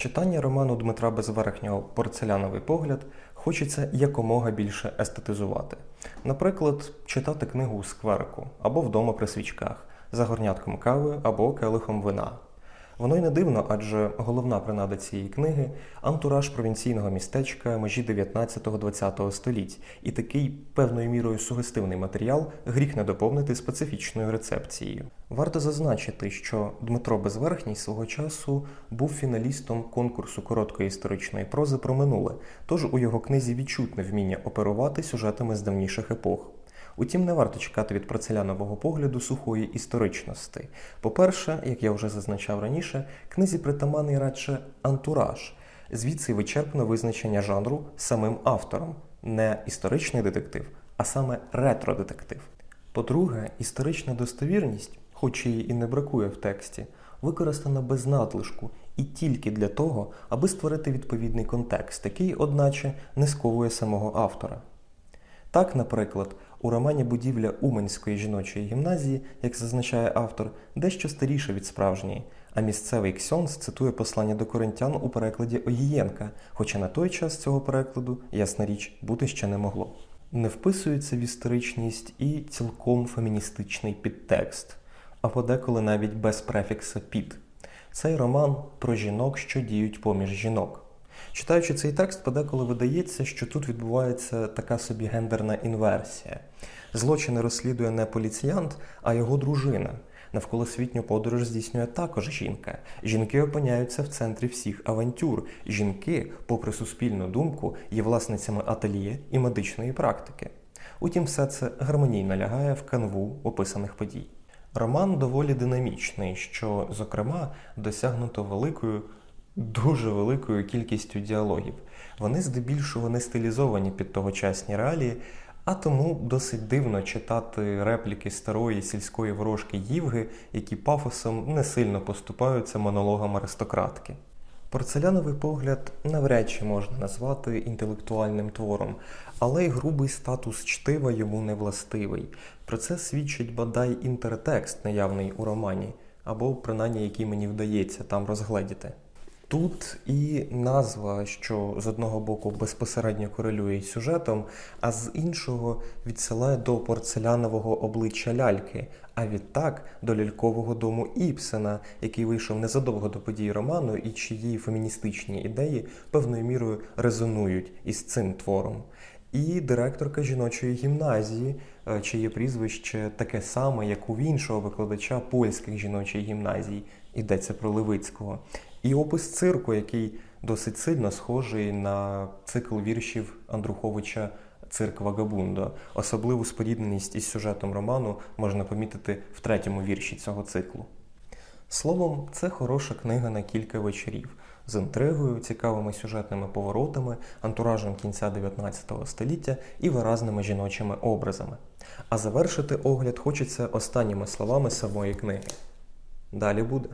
Читання роману Дмитра Безверхнього Порцеляновий погляд хочеться якомога більше естетизувати. Наприклад, читати книгу у скверику або вдома при свічках, за горнятком кави або келихом вина. Воно й не дивно, адже головна принада цієї книги антураж провінційного містечка межі 19-20 століть, і такий певною мірою сугестивний матеріал гріх не доповнити специфічною рецепцією. Варто зазначити, що Дмитро Безверхній свого часу був фіналістом конкурсу короткої історичної прози про минуле, тож у його книзі відчутне вміння оперувати сюжетами з давніших епох. Утім, не варто чекати від порцелянового погляду сухої історичності. По-перше, як я вже зазначав раніше, книзі притаманний радше антураж, звідси вичерпне визначення жанру самим автором, не історичний детектив, а саме ретро-детектив. По-друге, історична достовірність, хоч її і не бракує в тексті, використана без надлишку і тільки для того, аби створити відповідний контекст, який, одначе, не сковує самого автора. Так, наприклад, у романі Будівля Уманської жіночої гімназії, як зазначає автор, дещо старіше від справжньої, а місцевий ксьонс цитує послання до коринтян у перекладі Огієнка, хоча на той час цього перекладу, ясна річ, бути ще не могло. Не вписується в історичність і цілком феміністичний підтекст, а подеколи навіть без префікса під. Цей роман про жінок, що діють поміж жінок. Читаючи цей текст, подеколи видається, що тут відбувається така собі гендерна інверсія. Злочини розслідує не поліціянт, а його дружина. Навколосвітню подорож здійснює також жінка. Жінки опиняються в центрі всіх авантюр. Жінки, попри суспільну думку, є власницями ательє і медичної практики. Утім, все це гармонійно лягає в канву описаних подій. Роман доволі динамічний, що, зокрема, досягнуто великою дуже великою кількістю діалогів. Вони здебільшого не стилізовані під тогочасні реалії, а тому досить дивно читати репліки старої сільської ворожки Ївги, які пафосом не сильно поступаються монологам аристократки. Порцеляновий погляд навряд чи можна назвати інтелектуальним твором, але й грубий статус чтива йому не властивий. Про це свідчить бодай інтертекст, наявний у романі, або принаймні який мені вдається там розгледіти. Тут і назва, що з одного боку безпосередньо корелює із сюжетом, а з іншого відсилає до порцелянового обличчя ляльки, а відтак до лялькового дому Іпсена, який вийшов незадовго до подій роману і чиї феміністичні ідеї певною мірою резонують із цим твором. І директорка жіночої гімназії, е, чиє прізвище таке саме, як у іншого викладача польських жіночих гімназій, йдеться про Левицького. І опис цирку, який досить сильно схожий на цикл віршів Андруховича Цирк Вагабундо. Особливу спорідненість із сюжетом роману можна помітити в третьому вірші цього циклу. Словом, це хороша книга на кілька вечорів з інтригою, цікавими сюжетними поворотами, антуражем кінця 19 століття і виразними жіночими образами. А завершити огляд хочеться останніми словами самої книги. Далі буде.